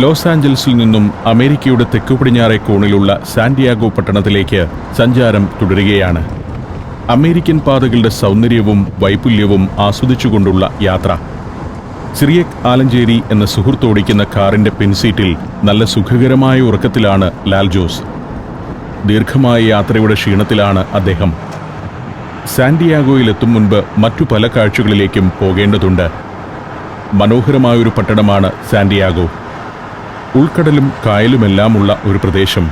Loss ആഞ്ചൽസിൽ നിന്നും അമേരിക്കയുടെ തെക്കു പടിഞ്ഞാറെ കോണിലുള്ള സാന്റിയാഗോ പട്ടണത്തിലേക്ക് സഞ്ചാരം തുടരുകയാണ്. അമേരിക്കൻ പാതകളുടെ സൗന്ദര്യവും വൈപുല്യവും ആസ്വദിച്ചുകൊണ്ടുള്ള യാത്ര. സിറിയക് ആലഞ്ചേരി എന്ന സുഹൃത്തോടിക്കുന്ന കാറിന്റെ പിൻസീറ്റിൽ നല്ല സുഖകരമായ ഉറക്കത്തിലാണ് ലാൽ ജോസ് ദീർഘമായ യാത്രയുടെ ക്ഷീണത്തിലാണ് അദ്ദേഹം. സാന്റിയാഗോയിലെത്തും മുൻപ് മറ്റു പല കാഴ്ചകളിലേക്കും പോകേണ്ടതുണ്ട്. മനോഹരമായൊരു പട്ടണമാണ് സാന്റിയാഗോ. ഉൾക്കടലും കായലുമെല്ലാമുള്ള ഒരു പ്രദേശം.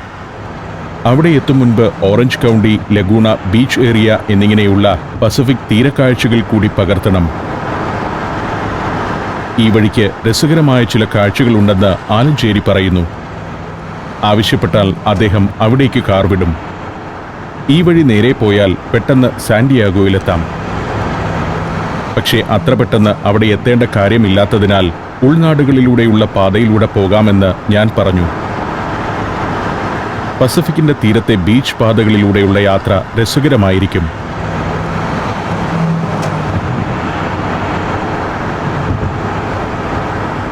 അവിടെ എത്തും മുൻപ് orange county laguna beach area എന്നിങ്ങനെയുള്ള പസഫിക് തീരക്കാഴ്ചകൾ കൂടി പകർത്തണം. ഈ വഴിക്ക് രസകരമായ ചില കാഴ്ചകളുണ്ടെന്ന് ആലഞ്ചേരി പറയുന്നു. ആവശ്യപ്പെട്ടാൽ അദ്ദേഹം അവിടേക്ക് കാർ വിടും ഈ വഴി നേരെ പോയാൽ പെട്ടെന്ന് സാന്റിയാഗോയിലെത്താം. പക്ഷേ അത്ര പെട്ടെന്ന് അവിടെ എത്തേണ്ട കാര്യമില്ലാത്തതിനാൽ ഉൾനാടുകളിലൂടെയുള്ള പാതയിലൂടെ പോകാമെന്ന് ഞാൻ പറഞ്ഞു. പസഫിക്കിന്റെ തീരത്തെ ബീച്ച് പാതകളിലൂടെയുള്ള യാത്ര രസകരമായിരിക്കും.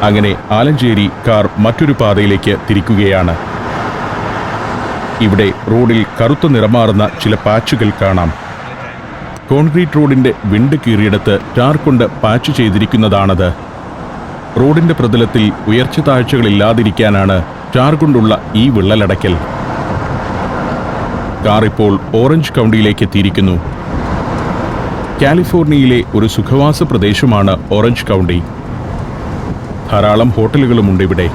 അങ്ങനെ ആലഞ്ചേരി കാർ മറ്റൊരു പാതയിലേക്ക് തിരിക്കുകയാണ്. ഇവിടെ റോഡിൽ കറുത്ത നിറമാറുന്ന ചില പാച്ചുകൾ കാണാം. കോൺക്രീറ്റ് റോഡിന്റെ വിണ്ട് കീറിയെടുത്ത് ടാർ കൊണ്ട് പാച്ച് ചെയ്തിരിക്കുന്നതാണത്. റോഡിന്റെ പ്രതലത്തിൽ ഉയർച്ച താഴ്ചകളില്ലാതിരിക്കാനാണ് ടാർ കൊണ്ടുള്ള ഈ വിള്ളലടയ്ക്കൽ. കാർ ഇപ്പോൾ ഓറഞ്ച് കൗണ്ടിയിലേക്ക് എത്തിയിരിക്കുന്നു. കാലിഫോർണിയയിലെ ഒരു സുഖവാസ പ്രദേശമാണ് ഓറഞ്ച് കൗണ്ടി. ധാരാളം ഹോട്ടലുകളുമുണ്ട് ഇവിടെ.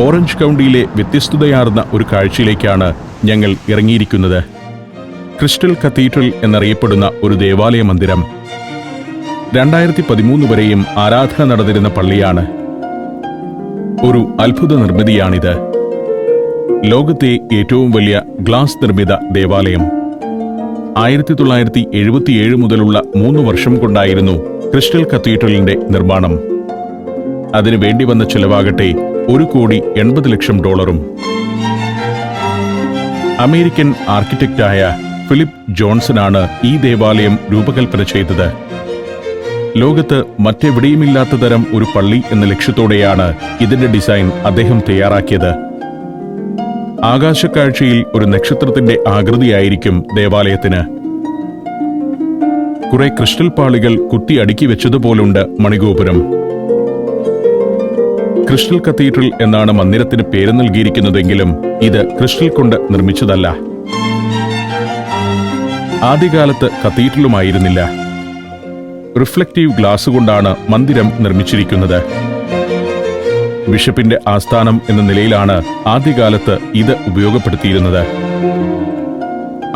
ഓറഞ്ച് കൗണ്ടിയിലെ വ്യത്യസ്തതയാർന്ന ഒരു കാഴ്ചയിലേക്കാണ് ഞങ്ങൾ ഇറങ്ങിയിരിക്കുന്നത്. ക്രിസ്റ്റൽ കത്തീഡ്രൽ എന്നറിയപ്പെടുന്ന ഒരു ദേവാലയ മന്ദിരം. രണ്ടായിരത്തി പതിമൂന്ന് വരെയും ആരാധന നടന്നിരുന്ന പള്ളിയാണ്. ഒരു അത്ഭുത നിർമ്മിതിയാണിത്. ലോകത്തെ ഏറ്റവും വലിയ ഗ്ലാസ് നിർമ്മിത ദേവാലയം. ആയിരത്തി തൊള്ളായിരത്തി എഴുപത്തിയേഴ് മുതലുള്ള മൂന്ന് വർഷം കൊണ്ടായിരുന്നു ക്രിസ്റ്റൽ കത്തീഡ്രലിന്റെ നിർമ്മാണം. അതിനു വേണ്ടി വന്ന ചെലവാകട്ടെ ഒരു കോടി എൺപത് ലക്ഷം ഡോളറും. അമേരിക്കൻ ആർക്കിടെക്റ്റായ ഫിലിപ്പ് ജോൺസൺ ആണ് ഈ ദേവാലയം രൂപകൽപ്പന ചെയ്തത്. ലോകത്ത് മറ്റെവിടെയുമില്ലാത്ത തരം ഒരു പള്ളി എന്ന ലക്ഷ്യത്തോടെയാണ് ഇതിന്റെ ഡിസൈൻ അദ്ദേഹം തയ്യാറാക്കിയത്. ആകാശക്കാഴ്ചയിൽ ഒരു നക്ഷത്രത്തിന്റെ ആകൃതിയായിരിക്കും ദേവാലയത്തിന്. കുറെ ക്രിസ്റ്റൽ പാളികൾ കുത്തി അടുക്കി വെച്ചതുപോലുണ്ട് മണിഗോപുരം. ക്രിസ്റ്റൽ കത്തീഡ്രൽ എന്നാണ് മന്ദിരത്തിന് പേര് നൽകിയിരിക്കുന്നതെങ്കിലും ഇത് ക്രിസ്റ്റൽ കൊണ്ട് നിർമ്മിച്ചതല്ല. ആദ്യകാലത്ത് കത്തീഡ്രലുമായിരുന്നില്ല. റിഫ്ലക്റ്റീവ് ഗ്ലാസ് കൊണ്ടാണ് മന്ദിരം നിർമ്മിച്ചിരിക്കുന്നത്. ബിഷപ്പിന്റെ ആസ്ഥാനം എന്ന നിലയിലാണ് ആദ്യകാലത്ത് ഇത് ഉപയോഗപ്പെടുത്തിയിരുന്നത്.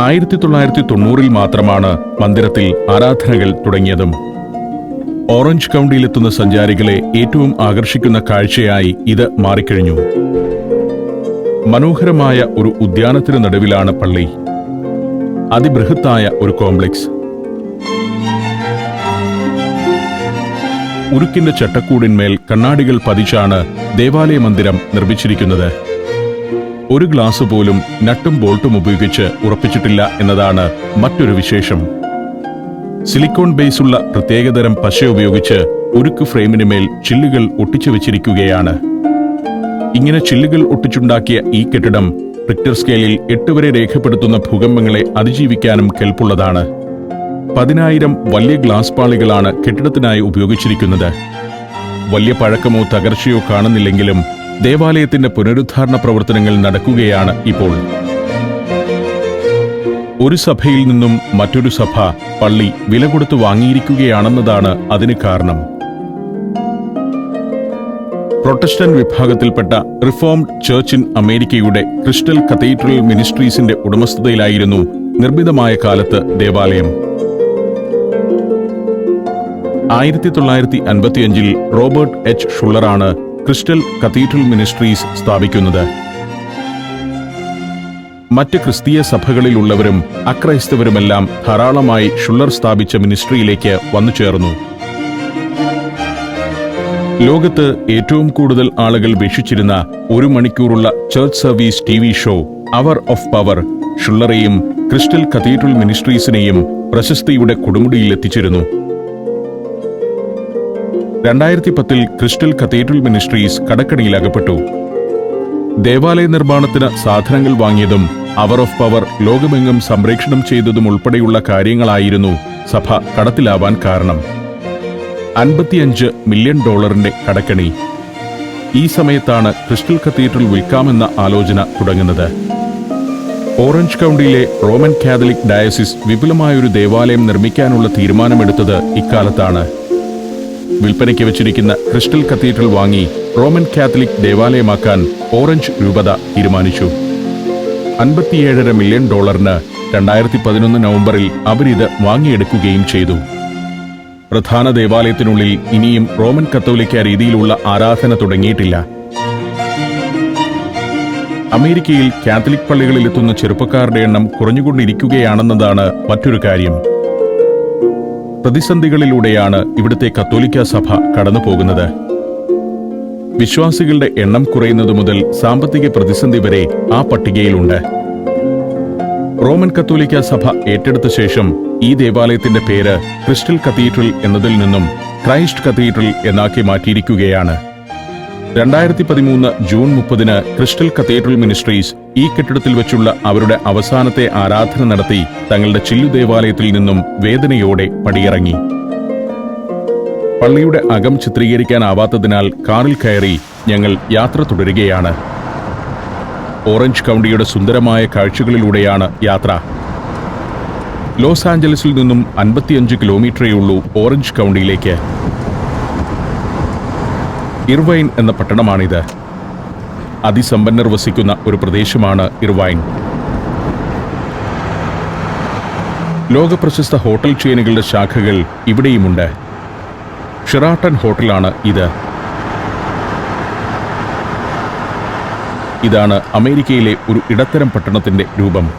ആയിരത്തി തൊള്ളായിരത്തി തൊണ്ണൂറിൽ മാത്രമാണ് മന്ദിരത്തിൽ ആരാധനകൾ തുടങ്ങിയതും. ഓറഞ്ച് കൗണ്ടിയിലെത്തുന്ന സഞ്ചാരികളെ ഏറ്റവും ആകർഷിക്കുന്ന കാഴ്ചയായി ഇത് മാറിക്കഴിഞ്ഞു. മനോഹരമായ ഒരു ഉദ്യാനത്തിന് നടുവിലാണ് പള്ളി. അതിബൃഹത്തായ ഒരു കോംപ്ലക്സ്. ഉരുക്കിന്റെ ചട്ടക്കൂടിന്മേൽ കണ്ണാടികൾ പതിച്ചാണ് ദേവാലയ മന്ദിരം നിർമ്മിച്ചിരിക്കുന്നത്. ഒരു ഗ്ലാസ് പോലും നട്ടും ബോൾട്ടും ഉപയോഗിച്ച് ഉറപ്പിച്ചിട്ടില്ല എന്നതാണ് മറ്റൊരു വിശേഷം. സിലിക്കോൺ ബേസുള്ള പ്രത്യേകതരം പശ ഉപയോഗിച്ച് ഉരുക്ക് ഫ്രെയിമിന് മേൽ ചില്ലുകൾ ഒട്ടിച്ചു വെച്ചിരിക്കുകയാണ്. ഇങ്ങനെ ചില്ലുകൾ ഒട്ടിച്ചുണ്ടാക്കിയ ഈ കെട്ടിടം റിക്ടർ സ്കെയിലിൽ എട്ട് വരെ രേഖപ്പെടുത്തുന്ന ഭൂകമ്പങ്ങളെ അതിജീവിക്കാനും കെൽപ്പുള്ളതാണ്. പതിനായിരം വലിയ ഗ്ലാസ് പാളികളാണ് കെട്ടിടത്തിനായി ഉപയോഗിച്ചിരിക്കുന്നത്. വലിയ പഴക്കമോ തകർച്ചയോ കാണുന്നില്ലെങ്കിലും ദേവാലയത്തിന്റെ പുനരുദ്ധാരണ പ്രവർത്തനങ്ങൾ നടക്കുകയാണ് ഇപ്പോൾ. ഒരു സഭയിൽ നിന്നും മറ്റൊരു സഭ പള്ളി വില കൊടുത്ത് വാങ്ങിയിരിക്കുകയാണെന്നതാണ് അതിന് കാരണം. പ്രൊട്ടസ്റ്റന്റ് വിഭാഗത്തിൽപ്പെട്ട റിഫോംഡ് ചർച്ച് ഇൻ അമേരിക്കയുടെ ക്രിസ്റ്റൽ കത്തീഡ്രൽ മിനിസ്ട്രീസിന്റെ ഉടമസ്ഥതയിലായിരുന്നു നിർമ്മിതമായ കാലത്ത് ദേവാലയം. ആയിരത്തി തൊള്ളായിരത്തി അൻപത്തിയഞ്ചിൽ റോബർട്ട് എച്ച്. ഷുള്ളറാണ് ക്രിസ്റ്റൽ കത്തീഡ്രൽ മിനിസ്ട്രീസ് സ്ഥാപിക്കുന്നത്. മറ്റ് ക്രിസ്തീയ സഭകളിലുള്ളവരും അക്രൈസ്തവരുമെല്ലാം ധാരാളമായി ഷുള്ളർ സ്ഥാപിച്ച മിനിസ്ട്രിയിലേക്ക് വന്നു ചേർന്നു ലോകത്ത് ഏറ്റവും കൂടുതൽ ആളുകൾ വീക്ഷിച്ചിരുന്ന ഒരു മണിക്കൂറുള്ള church service T V show hour of power ഷുള്ളറേയും crystal cathedral മിനിസ്ട്രീസിനെയും പ്രശസ്തിയുടെ കൊടുമുടിയിൽ എത്തിച്ചിരുന്നു രണ്ടായിരത്തി പത്തിൽ ക്രിസ്റ്റൽ കത്തീഡ്രൽ മിനിസ്ട്രീസ് കടക്കണിയിൽ അകപ്പെട്ടു. ദേവാലയ നിർമ്മാണത്തിന് സാധനങ്ങൾ വാങ്ങിയതും അവർ ഓഫ് പവർ ലോകമെങ്ങും സംപ്രേക്ഷണം ചെയ്തതും ഉൾപ്പെടെയുള്ള കാര്യങ്ങളായിരുന്നു സഭ കടത്തിലാവാൻ കാരണം. അൻപത്തിയഞ്ച് മില്യൺ ഡോളറിന്റെ കടക്കണി. ഈ സമയത്താണ് ക്രിസ്റ്റൽ കത്തീഡ്രൽ വിൽക്കാമെന്ന ആലോചന തുടങ്ങുന്നത്. ഓറഞ്ച് കൗണ്ടിയിലെ റോമൻ കാതലിക് ഡയസിസ് വിപുലമായൊരു ദേവാലയം നിർമ്മിക്കാനുള്ള തീരുമാനമെടുത്തത് ഇക്കാലത്താണ്. വിൽപ്പനയ്ക്ക് വെച്ചിരിക്കുന്ന ക്രിസ്റ്റൽ കത്തീഡ്രൽ വാങ്ങി റോമൻ കാത്തലിക് ദേവാലയമാക്കാൻ ഓറഞ്ച് രൂപത തീരുമാനിച്ചു. അൻപത്തിയേഴര മില്യൺ ഡോളറിന് രണ്ടായിരത്തി പതിനൊന്ന് നവംബറിൽ അവരിത് വാങ്ങിയെടുക്കുകയും ചെയ്തു. പ്രധാന ദേവാലയത്തിനുള്ളിൽ ഇനിയും റോമൻ കത്തോലിക്ക രീതിയിലുള്ള ആരാധന തുടങ്ങിയിട്ടില്ല. അമേരിക്കയിൽ കാത്തലിക് പള്ളികളിലെത്തുന്ന ചെറുപ്പക്കാരുടെ എണ്ണം കുറഞ്ഞുകൊണ്ടിരിക്കുകയാണെന്നതാണ് മറ്റൊരു കാര്യം. പ്രതിസന്ധികളിലൂടെയാണ് ഇവിടുത്തെ കത്തോലിക്ക സഭ കടന്നുപോകുന്നത്. വിശ്വാസികളുടെ എണ്ണം കുറയുന്നത് മുതൽ സാമ്പത്തിക പ്രതിസന്ധി വരെ ആ പട്ടികയിലുണ്ട്. റോമൻ കത്തോലിക്ക സഭ ഏറ്റെടുത്ത ശേഷം ഈ ദേവാലയത്തിന്റെ പേര് ക്രിസ്റ്റൽ കത്തീഡ്രൽ എന്നതിൽ നിന്നും ക്രൈസ്റ്റ് കത്തീഡ്രൽ എന്നാക്കി മാറ്റിയിരിക്കുകയാണ്. രണ്ടായിരത്തി പതിമൂന്ന് ജൂൺ മുപ്പതിന് ക്രിസ്റ്റൽ കത്തീഡ്രൽ മിനിസ്ട്രീസ് ഈ കെട്ടിടത്തിൽ വെച്ചുള്ള അവരുടെ അവസാനത്തെ ആരാധന നടത്തി തങ്ങളുടെ ചില്ലു ദേവാലയത്തിൽ നിന്നും വേദനയോടെ പടിയിറങ്ങി. പള്ളിയുടെ അകം ചിത്രീകരിക്കാനാവാത്തതിനാൽ കാറിൽ കയറി ഞങ്ങൾ യാത്ര തുടരുകയാണ്. ഓറഞ്ച് കൗണ്ടിയുടെ സുന്ദരമായ കാഴ്ചകളിലൂടെയാണ് യാത്ര. ലോസ് ആഞ്ചലസിൽ നിന്നും അൻപത്തിയഞ്ച് കിലോമീറ്ററേയുള്ളൂ ഓറഞ്ച് കൗണ്ടിയിലേക്ക്. ഇർവൈൻ എന്ന പട്ടണമാണിത്. അതിസമ്പന്നർ വസിക്കുന്ന ഒരു പ്രദേശമാണ് ഇർവൈൻ. ലോകപ്രശസ്ത ഹോട്ടൽ ചെയിനുകളുടെ ശാഖകൾ ഇവിടെയുമുണ്ട്. ഷിറാട്ടൻ ഹോട്ടലാണ് ഇത്. ഇതാണ് അമേരിക്കയിലെ ഒരു ഇടത്തരം പട്ടണത്തിന്റെ രൂപം.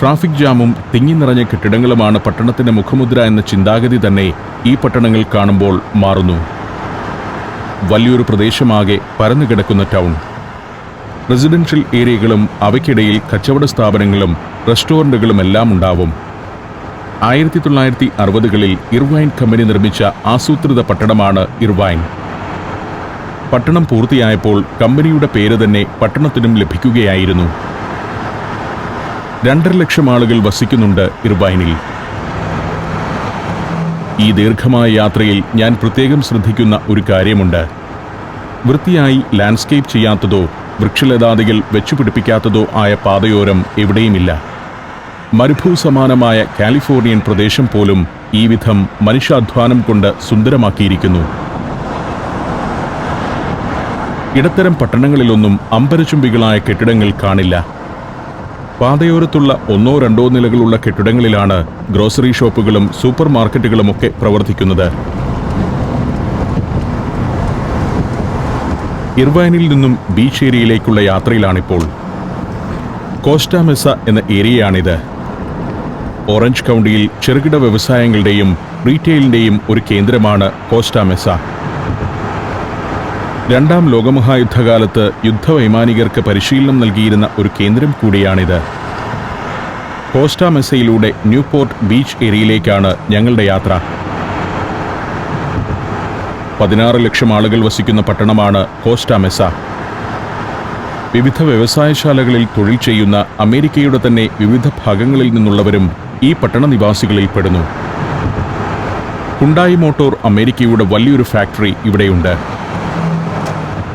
ട്രാഫിക് ജാമും തിങ്ങി നിറഞ്ഞ കെട്ടിടങ്ങളുമാണ് പട്ടണത്തിന്റെ മുഖമുദ്ര എന്ന ചിന്താഗതി തന്നെ ഈ പട്ടണങ്ങൾ കാണുമ്പോൾ മാറുന്നു. വലിയൊരു പ്രദേശമാകെ പരന്നു കിടക്കുന്ന ടൗൺ. റെസിഡൻഷ്യൽ ഏരിയകളും അവയ്ക്കിടയിൽ കച്ചവട സ്ഥാപനങ്ങളും റെസ്റ്റോറന്റുകളും എല്ലാം ഉണ്ടാവും. ആയിരത്തി തൊള്ളായിരത്തി അറുപതുകളിൽ ഇർവൈൻ കമ്പനി നിർമ്മിച്ച ആസൂത്രിത പട്ടണമാണ് ഇർവൈൻ പട്ടണം പൂർത്തിയായപ്പോൾ കമ്പനിയുടെ പേര് തന്നെ പട്ടണത്തിനും ലഭിക്കുകയായിരുന്നു. രണ്ടര ലക്ഷം ആളുകൾ വസിക്കുന്നുണ്ട് ഇർവൈനിൽ ഈ ദീർഘമായ യാത്രയിൽ ഞാൻ പ്രത്യേകം ശ്രദ്ധിക്കുന്ന ഒരു കാര്യമുണ്ട്. വൃത്തിയായി ലാൻഡ്സ്കേപ്പ് ചെയ്യാത്തതോ വൃക്ഷലതാദികൾ വെച്ചുപിടിപ്പിക്കാത്തതോ ആയ പാതയോരം എവിടെയുമില്ല. മരുഭൂസമാനമായ കാലിഫോർണിയൻ പ്രദേശം പോലും ഈ വിധം മനുഷ്യാധ്വാനം കൊണ്ട് സുന്ദരമാക്കിയിരിക്കുന്നു. ഇടത്തരം പട്ടണങ്ങളിലൊന്നും അമ്പരചുംബികളായ കെട്ടിടങ്ങൾ കാണില്ല. പാതയോരത്തുള്ള ഒന്നോ രണ്ടോ നിലകളുള്ള കെട്ടിടങ്ങളിലാണ് ഗ്രോസറി ഷോപ്പുകളും സൂപ്പർ മാർക്കറ്റുകളുമൊക്കെ പ്രവർത്തിക്കുന്നത്. ഇർവൈനിൽ നിന്നും ബീച്ച് ഏരിയയിലേക്കുള്ള യാത്രയിലാണിപ്പോൾ കോസ്റ്റാമെസ എന്ന ഏരിയയാണിത്. ഓറഞ്ച് കൗണ്ടിയിൽ ചെറുകിട വ്യവസായങ്ങളുടെയും റീറ്റെയിലിന്റെയും ഒരു കേന്ദ്രമാണ് കോസ്റ്റാമെസ രണ്ടാം ലോകമഹായുദ്ധകാലത്ത് യുദ്ധവൈമാനികർക്ക് പരിശീലനം നൽകിയിരുന്ന ഒരു കേന്ദ്രം കൂടിയാണിത്. കോസ്റ്റാമെസയിലൂടെ ന്യൂപോർട്ട് ബീച്ച് ഏരിയയിലേക്കാണ് ഞങ്ങളുടെ യാത്ര. പതിനാറ് ലക്ഷം ആളുകൾ വസിക്കുന്ന പട്ടണമാണ് കോസ്റ്റാമെസ വിവിധ വ്യവസായശാലകളിൽ തൊഴിൽ ചെയ്യുന്ന അമേരിക്കയുടെ തന്നെ വിവിധ ഭാഗങ്ങളിൽ നിന്നുള്ളവരും ഈ പട്ടണ നിവാസികളിൽ പെടുന്നു ഹുണ്ടായി മോട്ടോർ അമേരിക്കയുടെ വലിയൊരു ഫാക്ടറി ഇവിടെയുണ്ട്.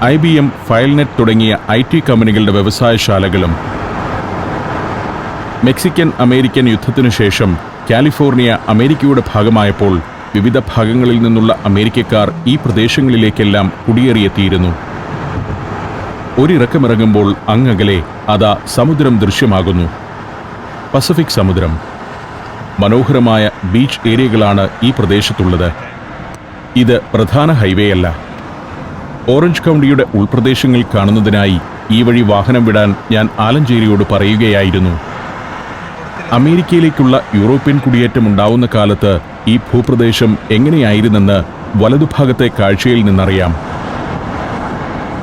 ഐ ബി എം ഫയൽനെറ്റ് തുടങ്ങിയ ഐ ടി കമ്പനികളുടെ വ്യവസായശാലകളും മെക്സിക്കൻ അമേരിക്കൻ യുദ്ധത്തിനു ശേഷം കാലിഫോർണിയ അമേരിക്കയുടെ ഭാഗമായപ്പോൾ വിവിധ ഭാഗങ്ങളിൽ നിന്നുള്ള അമേരിക്കക്കാർ ഈ പ്രദേശങ്ങളിലേക്കെല്ലാം കുടിയേറിയെത്തിയിരുന്നു. ഒരിറക്കമിറങ്ങുമ്പോൾ അങ്ങകലെ അതാ സമുദ്രം ദൃശ്യമാകുന്നു. പസഫിക് സമുദ്രം. മനോഹരമായ ബീച്ച് ഏരിയകളാണ് ഈ പ്രദേശത്തുള്ളത്. ഇത് പ്രധാന ഹൈവേ അല്ല ഓറഞ്ച് കൗണ്ടിയുടെ ഉൾപ്രദേശങ്ങൾ കാണുന്നതിനായി ഈ വഴി വാഹനം വിടാൻ ഞാൻ ആലഞ്ചേരിയോട് പറയുകയായിരുന്നു. അമേരിക്കയിലേക്കുള്ള യൂറോപ്യൻ കുടിയേറ്റം ഉണ്ടാവുന്ന കാലത്ത് ഈ ഭൂപ്രദേശം എങ്ങനെയായിരുന്നെന്ന് വലതുഭാഗത്തെ കാഴ്ചയിൽ നിന്നറിയാം.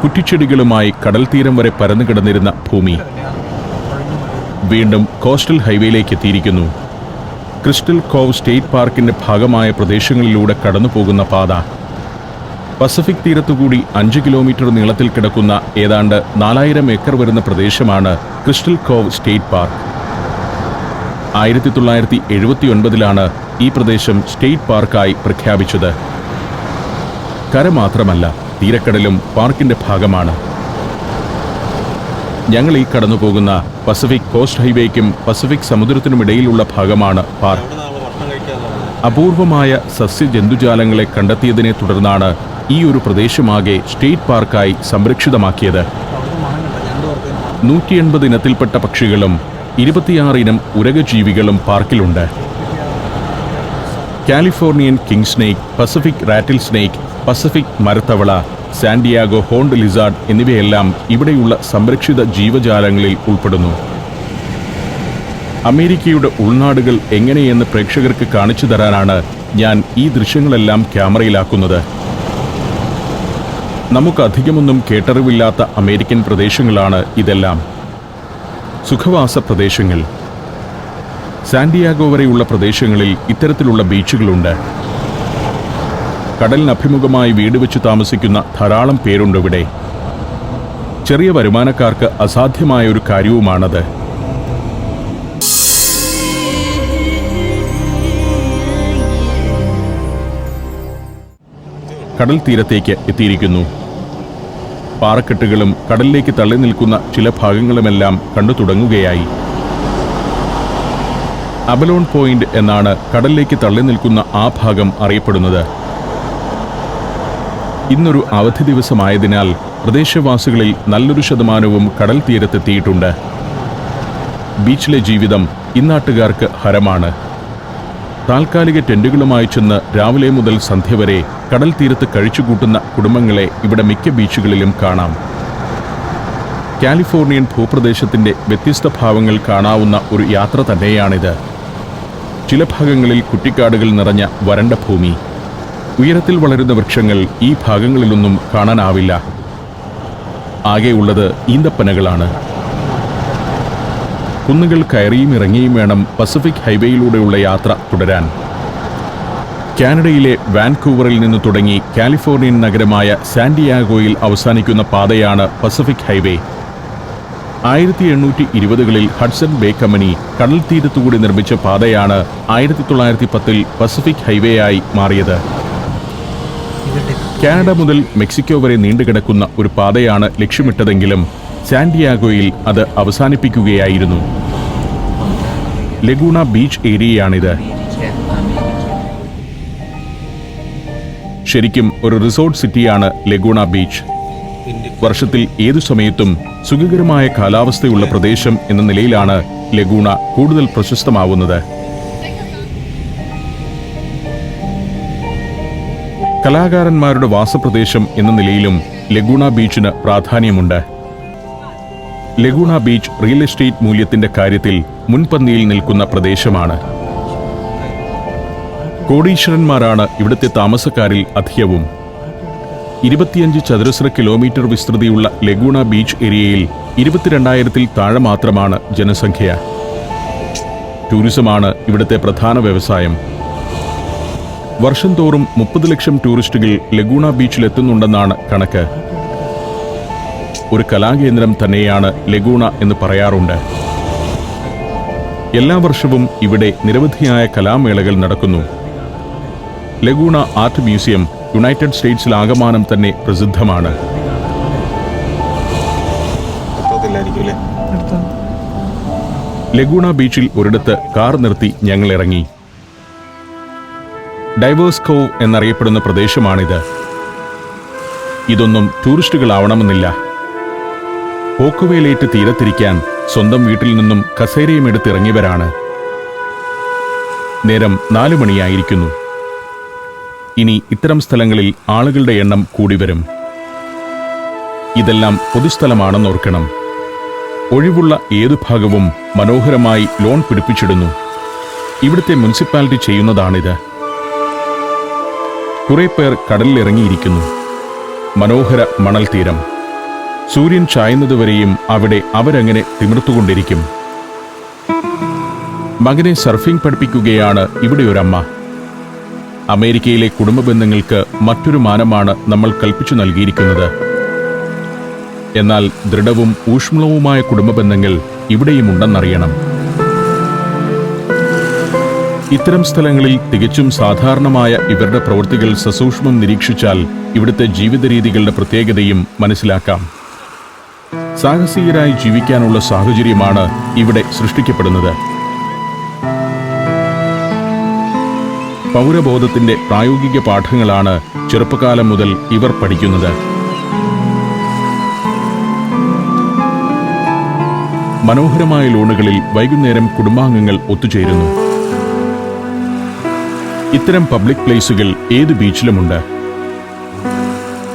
കുറ്റിച്ചെടികളുമായി കടൽ തീരം വരെ പരന്നു കിടന്നിരുന്ന ഭൂമി. വീണ്ടും കോസ്റ്റൽ ഹൈവേയിലേക്ക് എത്തിയിരിക്കുന്നു. ക്രിസ്റ്റൽ കോവ് സ്റ്റേറ്റ് പാർക്കിന്റെ ഭാഗമായ പ്രദേശങ്ങളിലൂടെ കടന്നുപോകുന്ന പാത. പസഫിക് തീരത്തുകൂടി അഞ്ച് കിലോമീറ്റർ നീളത്തിൽ കിടക്കുന്ന ഏതാണ്ട് നാലായിരം ഏക്കർ വരുന്ന പ്രദേശമാണ് ക്രിസ്റ്റൽ കോവ് സ്റ്റേറ്റ് പാർക്ക്. ആയിരത്തി തൊള്ളായിരത്തി എഴുപത്തി ഒൻപതിലാണ് ഈ പ്രദേശം സ്റ്റേറ്റ് പാർക്കായി പ്രഖ്യാപിച്ചത്. കര മാത്രമല്ല തീരക്കടലും പാർക്കിന്റെ ഭാഗമാണ്. ഞങ്ങൾ ഈ കടന്നു പോകുന്ന പസഫിക് കോസ്റ്റ് ഹൈവേക്കും പസഫിക് സമുദ്രത്തിനുമിടയിലുള്ള ഭാഗമാണ് പാർക്ക്. അപൂർവമായ സസ്യജന്തുജാലങ്ങളെ കണ്ടെത്തിയതിനെ തുടർന്നാണ് ഈ ഒരു പ്രദേശമാകെ സ്റ്റേറ്റ് പാർക്കായി സംരക്ഷിതമാക്കിയത്. നൂറ്റി എൺപത് ഇനത്തിൽപ്പെട്ട പക്ഷികളും ഇരുപത്തിയാറ് ഇനം ഉരകജീവികളും പാർക്കിലുണ്ട്. Californian king snake Pacific rattlesnake Pacific മരത്തവള San Diego horned lizard എന്നിവയെല്ലാം ഇവിടെയുള്ള സംരക്ഷിത ജീവജാലങ്ങളിൽ ഉൾപ്പെടുന്നു. അമേരിക്കയുടെ ഉൾനാടുകൾ എങ്ങനെയെന്ന് പ്രേക്ഷകർക്ക് കാണിച്ചു തരാനാണ് ഞാൻ ഈ ദൃശ്യങ്ങളെല്ലാം ക്യാമറയിലാക്കുന്നത്. നമുക്കധികമൊന്നും കേട്ടറിവില്ലാത്ത അമേരിക്കൻ പ്രദേശങ്ങളാണ് ഇതെല്ലാം. സുഖവാസ പ്രദേശങ്ങൾ. സാന്റിയാഗോ വരെയുള്ള പ്രദേശങ്ങളിൽ ഇത്തരത്തിലുള്ള ബീച്ചുകളുണ്ട്. കടലിനഭിമുഖമായി വീട് വെച്ച് താമസിക്കുന്ന ധാരാളം പേരുണ്ട് ഇവിടെ. ചെറിയ വരുമാനക്കാർക്ക് അസാധ്യമായ ഒരു കാര്യവുമാണത്. കടൽ തീരത്തേക്ക് എത്തിയിരിക്കുന്നു. പാറക്കെട്ടുകളും കടലിലേക്ക് തള്ളി നിൽക്കുന്ന ചില ഭാഗങ്ങളുമെല്ലാം കണ്ടു തുടങ്ങുകയായി. അബലോൺ പോയിന്റ് എന്നാണ് കടലിലേക്ക് തള്ളി നിൽക്കുന്ന ആ ഭാഗം അറിയപ്പെടുന്നത്. ഇന്നൊരു അവധി ദിവസമായതിനാൽ പ്രദേശവാസികളിൽ നല്ലൊരു ശതമാനവും കടൽ തീരത്തെത്തിയിട്ടുണ്ട്. ബീച്ചിലെ ജീവിതം ഇന്നാട്ടുകാർക്ക് ഹരമാണ്. താൽക്കാലിക ടെന്റുകളുമായി ചെന്ന് രാവിലെ മുതൽ സന്ധ്യ വരെ കടൽ തീരത്ത് കഴിച്ചുകൂട്ടുന്ന കുടുംബങ്ങളെ ഇവിടെ മിക്ക ബീച്ചുകളിലും കാണാം. കാലിഫോർണിയൻ ഭൂപ്രദേശത്തിന്റെ വ്യത്യസ്ത ഭാവങ്ങൾ കാണാവുന്ന ഒരു യാത്ര തന്നെയാണിത്. ചില ഭാഗങ്ങളിൽ കുറ്റിക്കാടുകൾ നിറഞ്ഞ വരണ്ട ഭൂമി. ഉയരത്തിൽ വളരുന്ന വൃക്ഷങ്ങൾ ഈ ഭാഗങ്ങളിലൊന്നും കാണാനാവില്ല. ആകെയുള്ളത് ഈന്തപ്പനകളാണ്. കുന്നുകൾ കയറിയും ഇറങ്ങിയും വേണം പസഫിക് ഹൈവേയിലൂടെയുള്ള യാത്ര തുടരാൻ. കാനഡയിലെ വാൻകൂവറിൽ നിന്ന് തുടങ്ങി കാലിഫോർണിയൻ നഗരമായ സാൻഡിയാഗോയിൽ അവസാനിക്കുന്ന പാതയാണ് പസഫിക് ഹൈവേ. ആയിരത്തി എണ്ണൂറ്റി ഇരുപതുകളിൽ ഹഡ്സൺ ബേ കമ്പനി കടൽ തീരത്തുകൂടി നിർമ്മിച്ച പാതയാണ് ആയിരത്തി തൊള്ളായിരത്തി പത്തിൽ പസഫിക് ഹൈവേ ആയി മാറിയത്. കാനഡ മുതൽ മെക്സിക്കോ വരെ നീണ്ടുകിടക്കുന്ന ഒരു പാതയാണ് ലക്ഷ്യമിട്ടതെങ്കിലും സാൻഡിയാഗോയിൽ അത് അവസാനിപ്പിക്കുകയായിരുന്നു. ലഗൂണ ബീച്ച് ഏരിയയാണിത്. ശരിക്കും ഒരു റിസോർട്ട് സിറ്റിയാണ് ലഗൂണ ബീച്ച്. വർഷത്തിൽ ഏതു സമയത്തും സുഖകരമായ കാലാവസ്ഥയുള്ള പ്രദേശം എന്ന നിലയിലാണ് ലഗൂണ കൂടുതൽ പ്രശസ്തമാവുന്നത്. കലാകാരന്മാരുടെ വാസപ്രദേശം എന്ന നിലയിലും ലഗൂണ ബീച്ചിന് പ്രാധാന്യമുണ്ട്. ലഗൂണ ബീച്ച് റിയൽ എസ്റ്റേറ്റ് മൂല്യത്തിന്റെ കാര്യത്തിൽ മുൻപന്തിയിൽ നിൽക്കുന്ന പ്രദേശമാണ്. കോടീശ്വരന്മാരാണ് ഇവിടുത്തെ താമസക്കാരിൽ അധികവും. ഇരുപത്തിയഞ്ച് ചതുരശ്ര കിലോമീറ്റർ വിസ്തൃതിയുള്ള ലഗൂണ ബീച്ച് ഏരിയയിൽ ഇരുപത്തിരണ്ടായിരത്തിൽ താഴെ മാത്രമാണ് ജനസംഖ്യ. ടൂറിസമാണ് ഇവിടുത്തെ പ്രധാന വ്യവസായം. വർഷം തോറും മുപ്പത് ലക്ഷം ടൂറിസ്റ്റുകൾ ലഗൂണ ബീച്ചിലെത്തുന്നുണ്ടെന്നാണ് കണക്ക്. ഒരു കലാകേന്ദ്രം തന്നെയാണ് ലഗൂണ എന്ന് പറയാറുണ്ട്. എല്ലാ വർഷവും ഇവിടെ നിരവധിയായ കലാമേളകൾ നടക്കുന്നു. ലഗൂണ ആർട്ട് മ്യൂസിയം യുണൈറ്റഡ് സ്റ്റേറ്റ്സിൽ സ്റ്റേറ്റ്സിലാകമാനം തന്നെ പ്രസിദ്ധമാണ്. ലഗൂണ ബീച്ചിൽ ഒരിടത്ത് കാർ നിർത്തി ഞങ്ങൾ ഇറങ്ങി. ഡൈവേഴ്സ് കോവ് എന്നറിയപ്പെടുന്ന പ്രദേശമാണിത്. ഇതൊന്നും ടൂറിസ്റ്റുകളാവണമെന്നില്ല. പോക്കുവേലേറ്റ് തീരത്തിരിക്കാൻ സ്വന്തം വീട്ടിൽ നിന്നും കസേരയും എടുത്തിറങ്ങിയവരാണ് നേരം നാലു മണിയായിരിക്കുന്നു ഇനി ഇത്തരം സ്ഥലങ്ങളിൽ ആളുകളുടെ എണ്ണം കൂടി വരും. ഇതെല്ലാം പൊതുസ്ഥലമാണെന്നോർക്കണം ഒഴിവുള്ള ഏതു ഭാഗവും മനോഹരമായി ലോൺ പിടിപ്പിച്ചിടുന്നു. ഇവിടുത്തെ മുനിസിപ്പാലിറ്റി ചെയ്യുന്നതാണിത്. കുറെ പേർ കടലിലിറങ്ങിയിരിക്കുന്നു. മനോഹര മണൽ തീരം. സൂര്യൻ ചായുന്നതുവരെയും അവിടെ അവരങ്ങനെ തിമിർത്തുകൊണ്ടിരിക്കും. മകനെ സർഫിംഗ് പഠിപ്പിക്കുകയാണ് ഇവിടെ ഒരമ്മ അമേരിക്കയിലെ കുടുംബ ബന്ധങ്ങൾക്ക് മറ്റൊരു മാനമാണ് നമ്മൾ കൽപ്പിച്ചു നൽകിയിരിക്കുന്നത്. എന്നാൽ ദൃഢവും ഊഷ്മളവുമായ കുടുംബ ബന്ധങ്ങൾ ഇവിടെയും ഉണ്ടെന്നറിയണം. ഇത്തരം സ്ഥലങ്ങളിൽ തികച്ചും സാധാരണമായ ഇവരുടെ പ്രവൃത്തികൾ സസൂക്ഷ്മം നിരീക്ഷിച്ചാൽ ഇവിടുത്തെ ജീവിത രീതികളുടെ പ്രത്യേകതയും മനസ്സിലാക്കാം. സാഹസികരായി ജീവിക്കാനുള്ള സാഹചര്യമാണ് ഇവിടെ സൃഷ്ടിക്കപ്പെടുന്നത്. പൗരബോധത്തിന്റെ പ്രായോഗിക പാഠങ്ങളാണ് ചെറുപ്പകാലം മുതൽ ഇവർ പഠിക്കുന്നത്. മനോഹരമായ ലോണുകളിൽ വൈകുന്നേരം കുടുംബാംഗങ്ങൾ ഒത്തുചേരുന്നു. ഇത്തരം പബ്ലിക് പ്ലേസുകൾ ഏത് ബീച്ചിലുമുണ്ട്?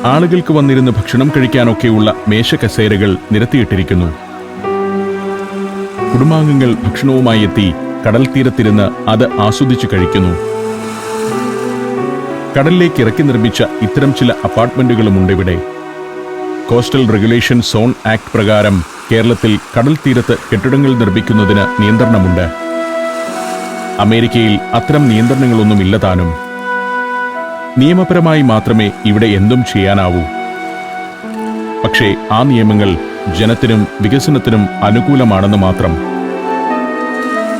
ആളുകൾക്ക് വന്നിരുന്ന് ഭക്ഷണം കഴിക്കാനൊക്കെയുള്ള മേശകസേരകൾ നിരത്തിയിട്ടിരിക്കുന്നു. കുടുംബാംഗങ്ങൾ ഭക്ഷണവുമായി എത്തി കടൽ തീരത്തിരുന്ന് അത് ആസ്വദിച്ചു കഴിക്കുന്നു. കടലിലേക്ക് ഇറക്കി നിർമ്മിച്ച ഇത്തരം ചില അപ്പാർട്ട്മെന്റുകളുമുണ്ട് ഇവിടെ കോസ്റ്റൽ റെഗുലേഷൻ സോൺ ആക്ട് പ്രകാരം കേരളത്തിൽ കടൽ തീരത്ത് കെട്ടിടങ്ങൾ നിർമ്മിക്കുന്നതിന് നിയന്ത്രണമുണ്ട്. അമേരിക്കയിൽ അത്തരം നിയന്ത്രണങ്ങളൊന്നുമില്ല താനും. നിയമപരമായി മാത്രമേ ഇവിടെ എന്തും ചെയ്യാനാവൂ. പക്ഷേ ആ നിയമങ്ങൾ ജനത്തിനും വികസനത്തിനും അനുകൂലമാണെന്ന് മാത്രം.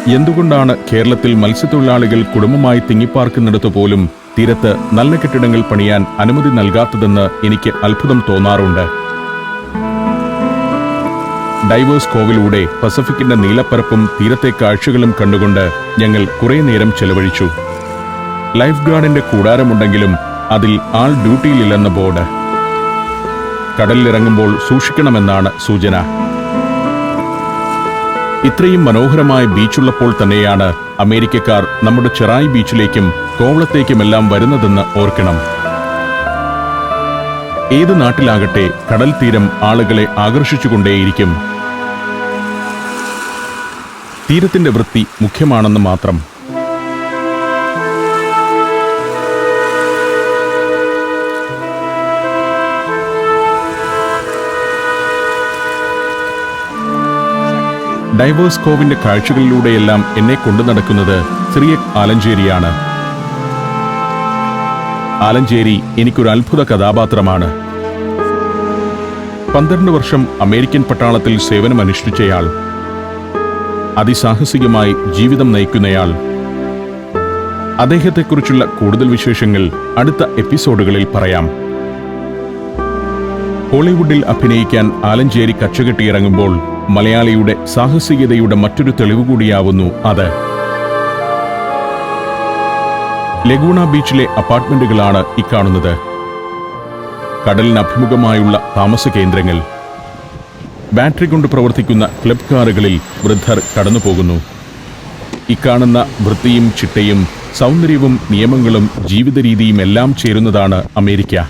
എന്തുകൊണ്ടാണ് കേരളത്തിൽ മത്സ്യത്തൊഴിലാളികൾ കുടുംബമായി തിങ്ങിപ്പാർക്കുന്നിടത്ത് പോലും തീരത്ത് നല്ല കെട്ടിടങ്ങൾ പണിയാൻ അനുമതി നൽകാത്തതെന്ന് എനിക്ക് അത്ഭുതം തോന്നാറുണ്ട്. ഡൈവേഴ്സ് കോവിലൂടെ പസഫിക്കിന്റെ നീലപ്പരപ്പും തീരത്തെ കാഴ്ചകളും കണ്ടുകൊണ്ട് ഞങ്ങൾ കുറേ നേരം ചെലവഴിച്ചു. ലൈഫ് ഗാർഡിന്റെ കൂടാരമുണ്ടെങ്കിലും അതിൽ ആൾ ഡ്യൂട്ടിയിലില്ലെന്ന ബോർഡ്. കടലിലിറങ്ങുമ്പോൾ സൂക്ഷിക്കണമെന്നാണ് സൂചന. ഇത്രയും മനോഹരമായ ബീച്ചുള്ളപ്പോൾ തന്നെയാണ് അമേരിക്കക്കാർ നമ്മുടെ ചെറായി ബീച്ചിലേക്കും കോവളത്തേക്കുമെല്ലാം വരുന്നതെന്ന് ഓർക്കണം. ഏത് നാട്ടിലാകട്ടെ കടൽ തീരം ആളുകളെ ആകർഷിച്ചുകൊണ്ടേയിരിക്കും. തീരത്തിന്റെ വൃത്തി മുഖ്യമാണെന്ന് മാത്രം. ഡൈവേഴ്സ് കോവിന്റെ കാഴ്ചകളിലൂടെയെല്ലാം എന്നെ കൊണ്ടു നടക്കുന്നത് സിറിയക് ആലഞ്ചേരിയാണ്. ആലഞ്ചേരി എനിക്കൊരു അത്ഭുത കഥാപാത്രമാണ്. പന്ത്രണ്ട് വർഷം അമേരിക്കൻ പട്ടാളത്തിൽ സേവനമനുഷ്ഠിച്ചയാൾ അതിസാഹസികമായി ജീവിതം നയിക്കുന്നയാൾ. അദ്ദേഹത്തെക്കുറിച്ചുള്ള കൂടുതൽ വിശേഷങ്ങൾ അടുത്ത എപ്പിസോഡുകളിൽ പറയാം. ഹോളിവുഡിൽ അഭിനയിക്കാൻ ആലഞ്ചേരി കച്ചകെട്ടിയിറങ്ങുമ്പോൾ മലയാളിയുടെ സാഹസികതയുടെ മറ്റൊരു തെളിവുകൂടിയാവുന്നു അത്. ലഗൂണ ബീച്ചിലെ അപ്പാർട്ട്മെന്റുകളാണ് ഇക്കാണുന്നത്. കടലിന് അഭിമുഖമായുള്ള താമസ കേന്ദ്രങ്ങൾ. ബാറ്ററി കൊണ്ട് പ്രവർത്തിക്കുന്ന ക്ലബ് കാറുകളിൽ വൃദ്ധർ കടന്നുപോകുന്നു. ഇക്കാണുന്ന വൃത്തിയും ചിട്ടയും സൗന്ദര്യവും നിയമങ്ങളും ജീവിത രീതിയും എല്ലാം ചേരുന്നതാണ് അമേരിക്ക.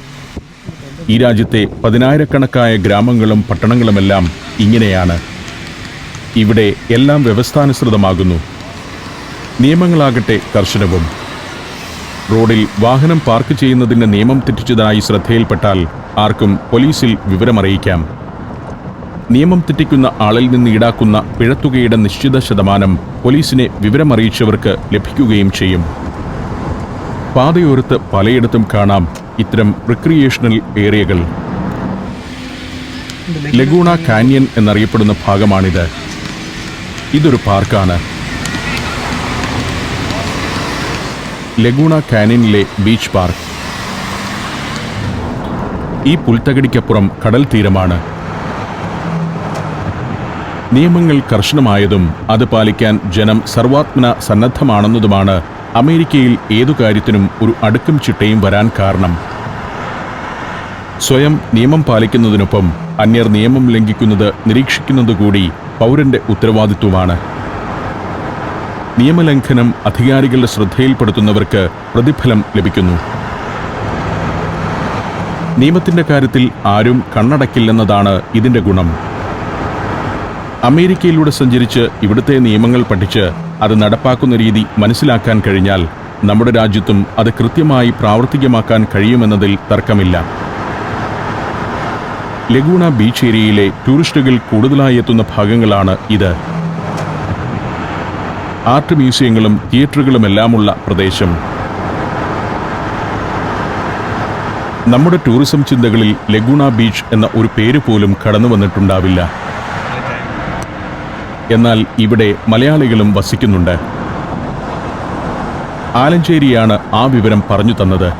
ഈ രാജ്യത്തെ പതിനായിരക്കണക്കായ ഗ്രാമങ്ങളും പട്ടണങ്ങളുമെല്ലാം ഇങ്ങനെയാണ്. ഇവിടെ എല്ലാം വ്യവസ്ഥാനുസൃതമാകുന്നു. നിയമങ്ങളാകട്ടെ കർശനവും. റോഡിൽ വാഹനം പാർക്ക് ചെയ്യുന്നതിന്റെ നിയമം തെറ്റിച്ചതായി ശ്രദ്ധയിൽപ്പെട്ടാൽ ആർക്കും പോലീസിൽ വിവരമറിയിക്കാം. നിയമം തെറ്റിക്കുന്ന ആളിൽ നിന്ന് ഈടാക്കുന്ന പിഴത്തുകയുടെ നിശ്ചിത ശതമാനം പോലീസിനെ വിവരമറിയിച്ചവർക്ക് ലഭിക്കുകയും ചെയ്യും. പാതയോരത്ത് പലയിടത്തും കാണാം ഇത്തരം റിക്രിയേഷണൽ ഏരിയകൾ ലഗൂണ കാന്യൻ എന്നറിയപ്പെടുന്ന ഭാഗമാണിത്. ഇതൊരു പാർക്കാണ്. ലഗൂണ കാനിനിലെ ബീച്ച് പാർക്ക്. ഈ പുൽത്തകടിക്കപ്പുറം കടൽ തീരമാണ്. നിയമങ്ങൾ കർശനമായതും അത് പാലിക്കാൻ ജനം സർവാത്മന സന്നദ്ധമാണെന്നതുമാണ് അമേരിക്കയിൽ ഏതു കാര്യത്തിനും ഒരു അടുക്കും ചിട്ടയും വരാൻ കാരണം. സ്വയം നിയമം പാലിക്കുന്നതിനൊപ്പം അന്യർ നിയമം ലംഘിക്കുന്നത് നിരീക്ഷിക്കുന്നതുകൂടി പൗരന്റെ ഉത്തരവാദിത്വമാണ്. നിയമലംഘനം അധികാരികളുടെ ശ്രദ്ധയിൽപ്പെടുത്തുന്നവർക്ക് പ്രതിഫലം ലഭിക്കുന്നു. നിയമത്തിന്റെ കാര്യത്തിൽ ആരും കണ്ണടക്കില്ലെന്നതാണ് ഇതിന്റെ ഗുണം. അമേരിക്കയിലൂടെ സഞ്ചരിച്ച് ഇവിടുത്തെ നിയമങ്ങൾ പഠിച്ച് അത് നടപ്പാക്കുന്ന രീതി മനസ്സിലാക്കാൻ കഴിഞ്ഞാൽ നമ്മുടെ രാജ്യത്തും അത് കൃത്യമായി പ്രാവർത്തികമാക്കാൻ കഴിയുമെന്നതിൽ തർക്കമില്ല. ലഗൂണ ബീച്ച് ഏരിയയിലെ ടൂറിസ്റ്റുകൾ കൂടുതലായി എത്തുന്ന ഭാഗങ്ങളാണ് ഇത്. ആർട്ട് മ്യൂസിയങ്ങളും തിയേറ്ററുകളുമെല്ലാമുള്ള പ്രദേശം. നമ്മുടെ ടൂറിസം ചിന്തകളിൽ ലഗുണ ബീച്ച് എന്ന ഒരു പേര് പോലും കടന്നു വന്നിട്ടുണ്ടാവില്ല. എന്നാൽ ഇവിടെ മലയാളികളും വസിക്കുന്നുണ്ട്. ആലഞ്ചേരിയാണ് ആ വിവരം പറഞ്ഞു തന്നത്.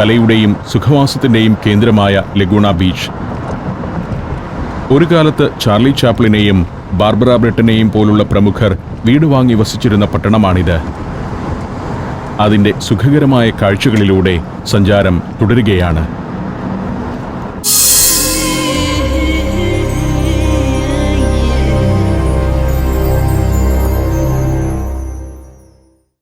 കലയുടെയും സുഖവാസത്തിന്റെയും കേന്ദ്രമായ ലഗുണ ബീച്ച്. ഒരു കാലത്ത് ചാർലി ചാപ്ലിനെയും ബാർബറ ബ്രിട്ടനെയും പോലുള്ള പ്രമുഖർ വീട് വാങ്ങി വസിച്ചിരുന്ന പട്ടണമാണിത്. അതിന്റെ സുഖകരമായ കാഴ്ചകളിലൂടെ സഞ്ചാരം തുടരുകയാണ്.